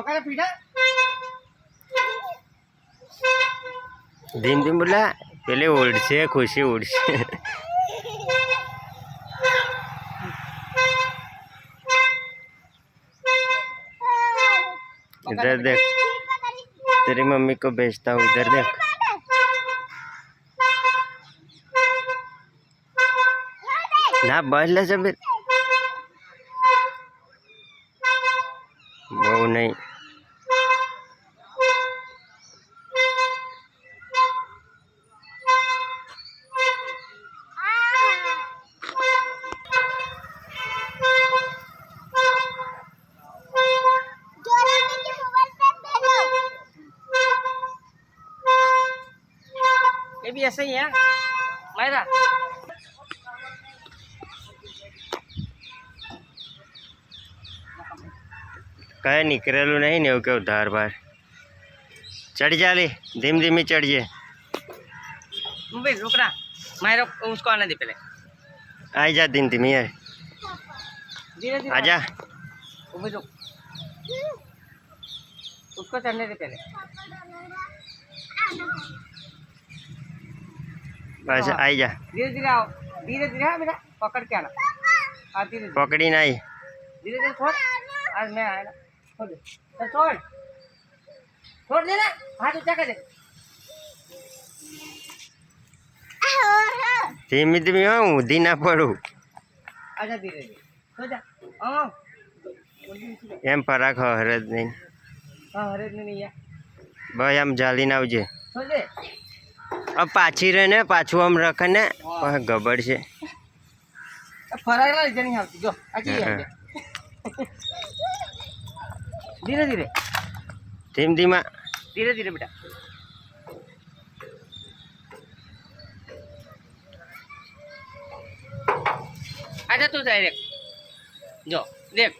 બેટા પીઠા them them બોલા પેલે ઉડશે ખુશી ઉડશે इधर देख तेरी मम्मी को भेजता हूँ इधर देख ના બસ લે છે બે બહુ ये भी ऐसे ही है मायरा કઈ નીકળેલું નહીં ને એવું કેવું ધાર બાર ચડી જા લે ધીમ ધીમી ચડજે भाई रुक रहा मायरा उसको आने दे पहले આઈ જા ધીમ ધીમી યાર धीरे धीरे આજા वो भी रुक उसको चढ़ने दे पहले પાછા આવી જા. ધીરે ધીરે આવ. ધીરે ધીરે હા બેટા પકડ કે આના આ ધીરે પકડી નાઈ. ધીરે ધીરે છોડ. આજ મેં આયા છોડ છોડ. છોડ દે ને. હાથ ઊંચા દે. ધીમે ધીમે હા ઊંધી ના પડું. આજા ધીરે ધીરે. સોજા હા એમ ફરાક હરજ નહીં. હા હરજ નહીં યાર. ભાઈ આમ જાલીને આવજે. अब पाछी रहने पाछू हम रखने गबड़ से धीरे धीरे धीम धीमा धीरे धीरे बेटा अच्छा तू जाए जो देख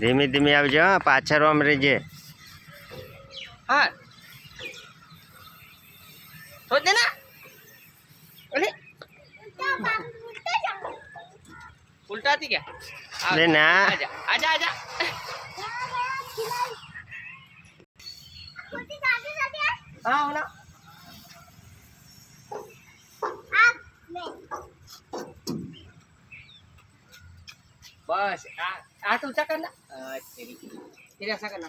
धीमे धीमे आज पाचर अमरे जे हाँ। सोच देना। अरे उल्टा थी क्या? आ- ले ना। आजा आजा आजा हाँ होना बस आ- हाथ ऊँचा करना। तेरी फिर ऐसा करना।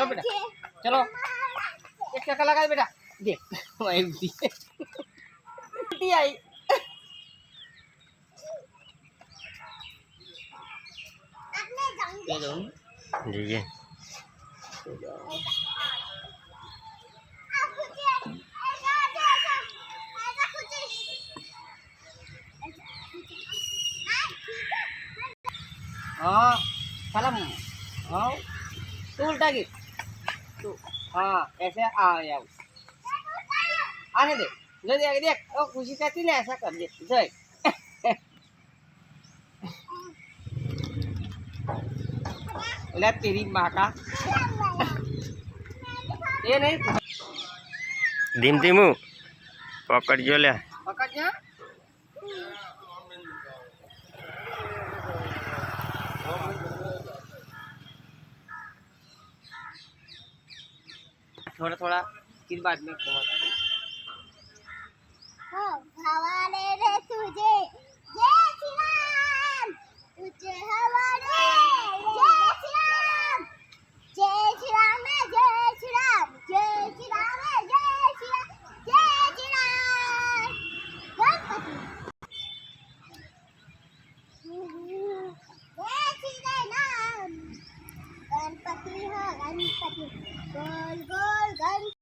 चलो बेटा। चलो। एक चक्कर लगा बेटा। देख भाई उल्टी आई। जी जी। हाँ सलाम हाँ। तू उल्टा की तू हाँ ऐसे आ जाओ आने दे जो देख देख ओ खुशी कहती ना ऐसा कर दे जय बोला तेरी माँ का ये नहीं ધીમ ધીમું પકડજો લે पकड़ थोड़ा थोड़ा फिर बाद में